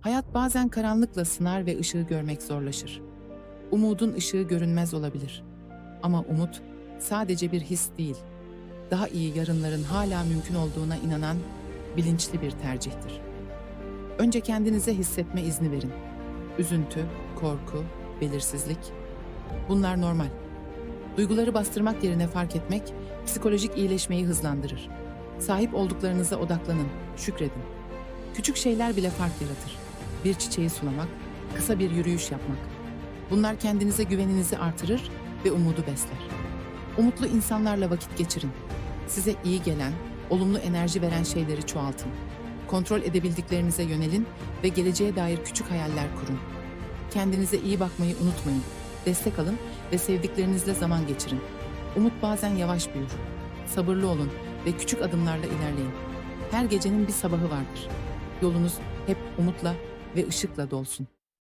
Hayat bazen karanlıkla sınar ve ışığı görmek zorlaşır. Umudun ışığı görünmez olabilir. Ama umut sadece bir his değil. Daha iyi yarınların hala mümkün olduğuna inanan bilinçli bir tercihtir. Önce kendinize hissetme izni verin. Üzüntü, korku, belirsizlik bunlar normal. Duyguları bastırmak yerine fark etmek psikolojik iyileşmeyi hızlandırır. Sahip olduklarınıza odaklanın, şükredin. Küçük şeyler bile fark yaratır. Bir çiçeği sulamak, kısa bir yürüyüş yapmak. Bunlar kendinize güveninizi artırır ve umudu besler. Umutlu insanlarla vakit geçirin. Size iyi gelen, olumlu enerji veren şeyleri çoğaltın. Kontrol edebildiklerinize yönelin ve geleceğe dair küçük hayaller kurun. Kendinize iyi bakmayı unutmayın. Destek alın ve sevdiklerinizle zaman geçirin. Umut bazen yavaş büyür. Sabırlı olun ve küçük adımlarla ilerleyin. Her gecenin bir sabahı vardır. Yolunuz hep umutla ve ışıkla dolsun.